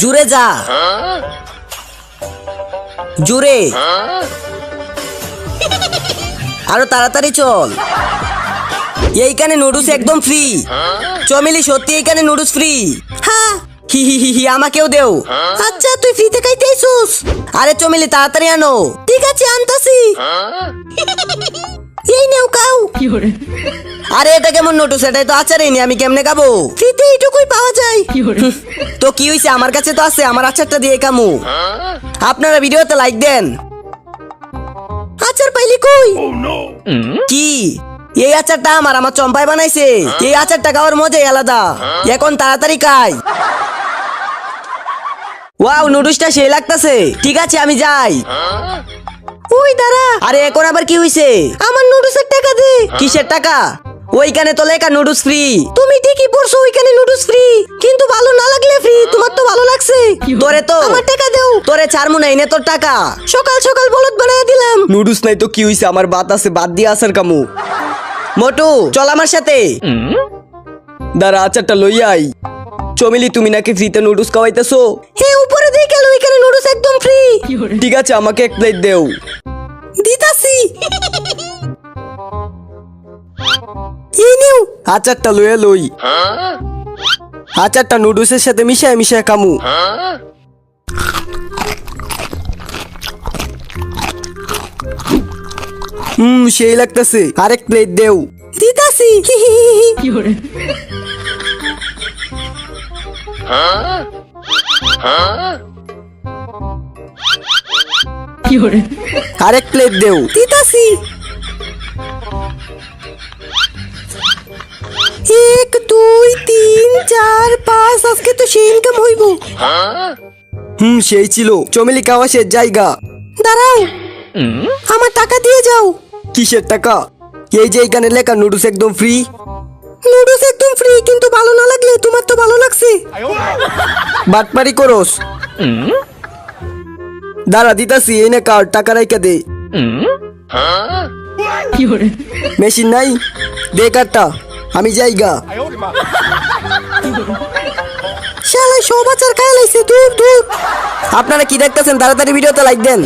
জুড়ে যা। জুড়ে। আরও তাড়াতাড়ি চল। এইখানে নুডলস একদম ফ্রি চমেলি সত্যি এইখানে নুডলস ফ্রি হ্যাঁ। হি হি হি হি আমাকেও দেও। আচ্ছা তুই ফ্রিতে খাইতে আরে চমেলি তাড়াতাড়ি আনো। ঠিক আছে আনতাছি। আরে এটা কেমন নোটুস এটাই তো আচারই নি আমি কেমনে খাব? ফ্রিতে এইটুকুই পাওয়া যায়। তো কি হইছে? আমার কাছে তো আছে আমার আচারটা দিয়ে কামু আপনারা ভিডিওতে লাইক দেন। আচার পাইলি কই? কি? এই আচারটা আমার আমার চম্পাই বানাইছে। এই আচারটা খাওয়ার মজাই আলাদা। এখন তাড়াতাড়ি খাই। ওয়াও নুডলসটা সেই লাগতাছে। ঠিক আছে আমি যাই। ওই দাঁড়া। আরে এখন আবার কি হইছে? আমার টাকা দে কিসের টাকা? ওইখানে তো লেখা নুডলস ফ্রি তুমি ঠিকই পড়ছো ওইখানে নুডলস ফ্রি কিন্তু ভালো না লাগলে ফ্রি তোমার তো ভালো লাগছে। তোরে তো। আমার টাকা দেও। তোরে ছাড়মু নাই নে তোর টাকা। সকাল সকাল বলদ বানায় দিলাম। নুডলস নাই তো কি হইছে? আমার বাত আছে বাদ দিয়ে আসার কামু। মোটু চল আমার সাথে। দাঁড়া আচারটা লই আই। চমিলি তুমি নাকি ফ্রিতে নুডলস খাওয়াইতেছো? হে উপরে দিয়ে গেল ওইখানে নুডলস একদম ফ্রি ঠিক আছে আমাকে এক প্লেট দেও। দিতাছি। আচারটা লইয়া লই। আচারটা নুডলসের সাথে মিশায় মিশায় কামু হুম সেই লাগতেছে। আরেক প্লেট দেও। দিতাছি। আরেক প্লেট দেও। দিতাছি। চার পাঁচ আজকে তো সেই ইনকাম হইব। হুম সেই ছিল। চমেলি কাওয়াসের জায়গা। দাঁড়াও। আমার টাকা দিয়ে যাও। কিসের টাকা? এই যে এখানে লেখা নুডলস একদম ফ্রি নুডলস একদম ফ্রি কিন্তু ভালো না লাগলে তোমার তো ভালো লাগছে। বাটপারি করস। দাঁড়া দিতাছি এই নে কার টাকা রাইকা দে। মেশিন নাই? দে কারটা। আমি যাইগা। সব লাইছে দূর দূর আপনারা কি দেখতেছেন? তাড়াতাড়ি ভিডিওতে লাইক দেন।